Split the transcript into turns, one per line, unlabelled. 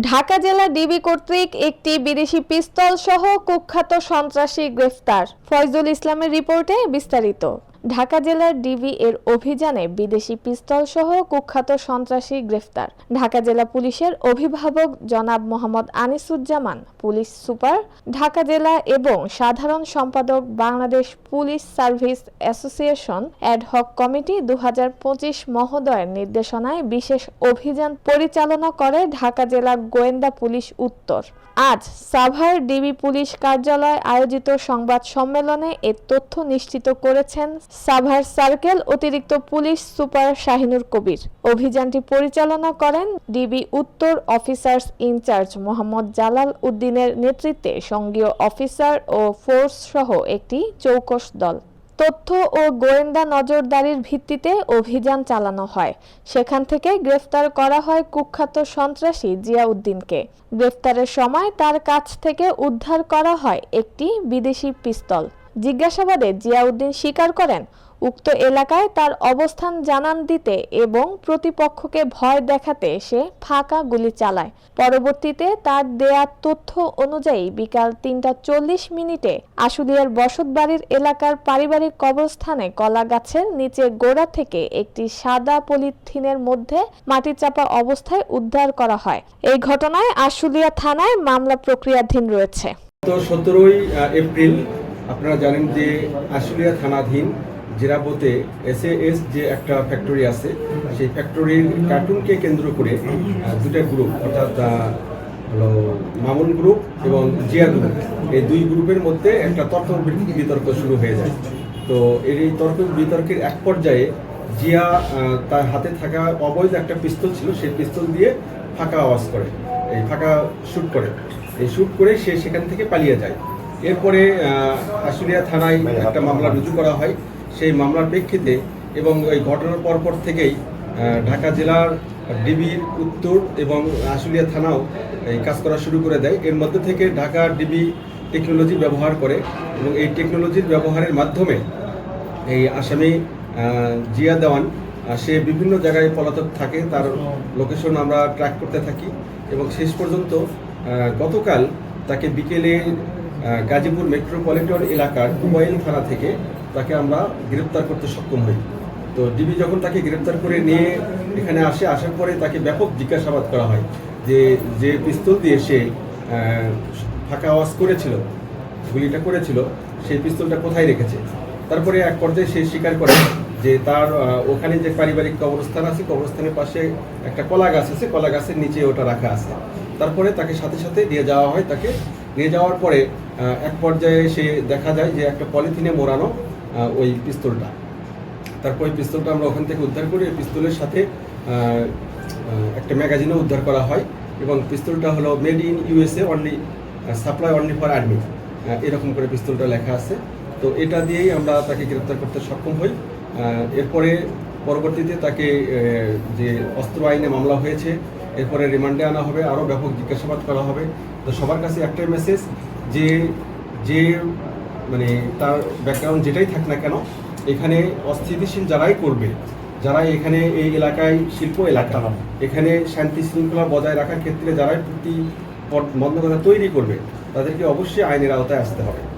ঢাকা জেলা ডিবি কর্তৃক একটি বিদেশি পিস্তল সহ কুখ্যাত সন্ত্রাসী গ্রেফতার। ফয়জুল ইসলামের রিপোর্টে বিস্তারিত। ঢাকা জেলার ডিবি এর অভিযানে বিদেশি পিস্তল সহ কুখ্যাত সন্ত্রাসী গ্রেফতার। ঢাকা জেলা পুলিশের অভিভাবক জনাব মোহাম্মদ আনিসুজ্জামান, পুলিশ সুপার, ঢাকা জেলা এবং সাধারণ সম্পাদক Bangladesh police service association adhoc committee দু হাজার পঁচিশ মহোদয়ের নির্দেশনায় বিশেষ অভিযান পরিচালনা করে ঢাকা জেলা গোয়েন্দা পুলিশ উত্তর। আজ সাভার ডিবি পুলিশ কার্যালয় আয়োজিত সংবাদ সম্মেলনে এ তথ্য নিশ্চিত করেছেন সাভার সার্কেল, অতিরিক্ত পুলিশ সুপার শাহিনুর কবির। অভিযানটি পরিচালনা করেন ডিবি উত্তর অফিসার্স ইনচার্জ মোহাম্মদ জালাল উদ্দিনের নেতৃত্বে সঙ্গীয় অফিসার ও ফোর্স সহ একটি চৌকস দল। তথ্য ও গোয়েন্দা নজরদারির ভিত্তিতে অভিযান চালানো হয়। সেখান থেকে গ্রেফতার করা হয় কুখ্যাত সন্ত্রাসী জিয়াউদ্দিনকে। গ্রেফতারের সময় তার কাছ থেকে উদ্ধার করা হয় একটি বিদেশি পিস্তল। জিজ্ঞাসাবাদে জিয়াউদ্দিন স্বীকার করেন, উক্ত এলাকায় তার অবস্থান জানান দিতে এবং প্রতিপক্ষকে ভয় দেখাতে সে ফাঁকা গুলি চালায়। পরবর্তীতে তার দেয়া তথ্য অনুযায়ী বিকাল তিনটা চল্লিশ মিনিটে আশুলিয়ার বসতবাড়ির এলাকার পারিবারিক কবরস্থানে কলা গাছের নিচে গোড়া থেকে একটি সাদা পলিথিনের মধ্যে মাটি চাপা অবস্থায় উদ্ধার করা হয়। এই ঘটনায় আশুলিয়া থানায় মামলা প্রক্রিয়াধীন রয়েছে।
সতেরোই এপ্রিল আপনারা জানেন যে আশুলিয়া থানাধীন জেরাবোতে এস এস যে একটা ফ্যাক্টরি আছে, সেই ফ্যাক্টরির কার্টুনকে কেন্দ্র করে দুটা গ্রুপ অর্থাৎ হলো মামুন গ্রুপ এবং জিয়া গ্রুপ এই দুই গ্রুপের মধ্যে একটা তর্ক বিতর্ক শুরু হয়ে যায়। তো এই তর্ক বিতর্কের এক পর্যায়ে জিয়া তার হাতে থাকা অবৈধ একটা পিস্তল ছিল, সেই পিস্তল দিয়ে ফাঁকা আওয়াজ করে, এই ফাঁকা শ্যুট করে। এই শ্যুট করে সে সেখান থেকে পালিয়ে যায়। এরপরে আশুলিয়া থানায় একটা মামলা রুজু করা হয়। সেই মামলার প্রেক্ষিতে এবং ওই ঘটনার পরপর থেকেই ঢাকা জেলার ডিবির উত্তর এবং আশুলিয়া থানাও এই কাজ করা শুরু করে দেয়। এর মধ্যে থেকে ঢাকা ডিবি টেকনোলজি ব্যবহার করে এবং এই টেকনোলজির ব্যবহারের মাধ্যমে এই আসামি জিয়া দেওয়ান সে বিভিন্ন জায়গায় পলাতক থাকে, তার লোকেশন আমরা ট্র্যাক করতে থাকি এবং শেষ পর্যন্ত গতকাল তাকে বিকেলে গাজীপুর মেট্রোপলিটন এলাকার কুবাইল থানা থেকে তাকে আমরা গ্রেপ্তার করতে সক্ষম হই। তো ডিবি যখন তাকে গ্রেপ্তার করে নিয়ে এখানে আসে, আসার পরে তাকে ব্যাপক জিজ্ঞাসাবাদ করা হয় যে যে পিস্তল দিয়ে সে ফাঁকা আওয়াজ করেছিল, গুলিটা করেছিল, সেই পিস্তলটা কোথায় রেখেছে? তারপরে এক পর্যায়ে সে স্বীকার করে যে তার ওখানে যে পারিবারিক কবরস্থান আছে, কবরস্থানের পাশে একটা কলা গাছ আছে কলা গাছের নিচে ওটা রাখা আছে। তারপরে তাকে সাথে সাথে নিয়ে যাওয়া হয়, তাকে নিয়ে যাওয়ার পরে এক পর্যায়ে সে দেখা যায় যে একটা পলিথিনে মোড়ানো ওই পিস্তলটা। তারপর ওই পিস্তলটা আমরা ওখান থেকে উদ্ধার করি। ওই পিস্তলের সাথে একটা ম্যাগাজিনও উদ্ধার করা হয় এবং পিস্তলটা হলো made in USA only supply only for army. এরকম করে পিস্তলটা লেখা আছে। তো এটা দিয়েই আমরা তাকে গ্রেপ্তার করতে সক্ষম হই। এরপরে পরবর্তীতে তাকে যে অস্ত্র আইনে মামলা হয়েছে এরপরে রিমান্ডে আনা হবে আরও ব্যাপক জিজ্ঞাসাবাদ করা হবে। তো সবার কাছে একটাই মেসেজ যে যে মানে তার ব্যাকগ্রাউন্ড যেটাই থাক না কেন এখানে অস্থিতিশীল যারাই করবে যারা এখানে এই এলাকায় শিল্প এলাকা এখানে শান্তি শৃঙ্খলা বজায় রাখার ক্ষেত্রে যারাই প্রতি বন্ধকতা তৈরি করবে তাদেরকে অবশ্যই আইনের আওতায় আসতে হবে।